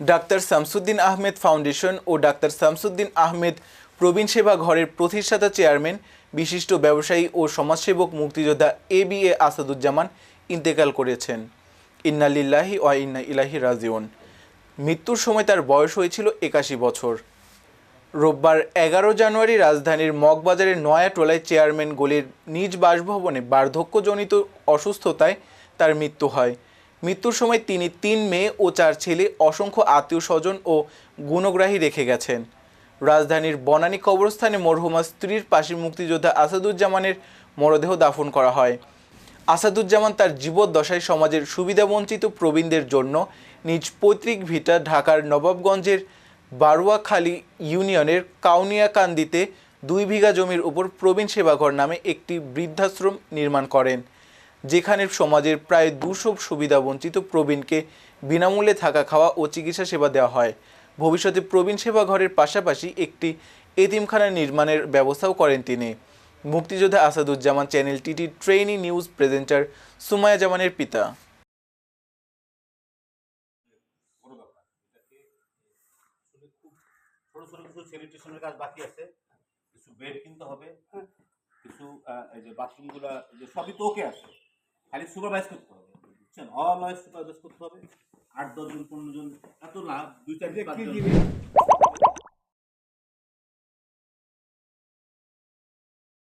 Doctor Shamsuddin Ahmed foundation ও doctor Shamsuddin Ahmed প্রবীণ সেবা ঘরের প্রতিষ্ঠাতা চেয়ারম্যান, বিশিষ্ট ব্যবসায়ী ও সমাজসেবক মুক্তিযোদ্ধা এ বি এ আসাদুজ্জামান ইন্তেকাল করেছেন। ইন্নালিল্লাহি ওয়া ইন্না ইলাহি রাজিউন। মৃত্যুর সময় তার বয়স হয়েছিল একাশি বছর। রোববার এগারো জানুয়ারি রাজধানীর মগবাজারের নয়াটোলায় চেয়ারম্যান গলির নিজ বাসভবনে বার্ধক্যজনিত অসুস্থতায় তার মৃত্যু হয়। মৃত্যুর সময় তিনি তিন মেয়ে ও চার ছেলে, অসংখ্য আত্মীয় স্বজন ও গুণগ্রাহী রেখে গেছেন। রাজধানীর বনানী কবরস্থানে মরহুমা স্ত্রীর পাশে মুক্তিযোদ্ধা আসাদুজ্জামানের মরদেহ দাফন করা হয়। আসাদুজ্জামান তার জীবদ্দশায় সমাজের সুবিধাবঞ্চিত প্রবীণদের জন্য নিজ পৈতৃক ভিটা ঢাকার নবাবগঞ্জের বারুয়াখালী ইউনিয়নের কাউনিয়াকান্দিতে দুই বিঘা জমির উপর প্রবীণ সেবাঘর নামে একটি বৃদ্ধাশ্রম নির্মাণ করেন। যেখানে সমাজের প্রায় দুশো সুবিধাবঞ্চিত প্রবীণকে বিনামূল্যে থাকা খাওয়া ও চিকিৎসা সেবা দেওয়া হয়। ভবিষ্যতে প্রবীণ সেবা ঘরের পাশাপাশি একটি এতিমখানা নির্মাণের ব্যবস্থাও করেন তিনি। মুক্তিযোদ্ধা Asaduzzaman channel TT trainee news presenter Sumaya জামানের পিতা। কিছু বেড কিনতে হবে কিছু বাথরুমগুলো যে সবই তো ওকে আছে। খালি সুপারভাইজ করতে হবে বুঝছেন? অল ওয়াইজ সুপারভাইজ করতে হবে। আট দশজন পনেরো জন এত না দুই চার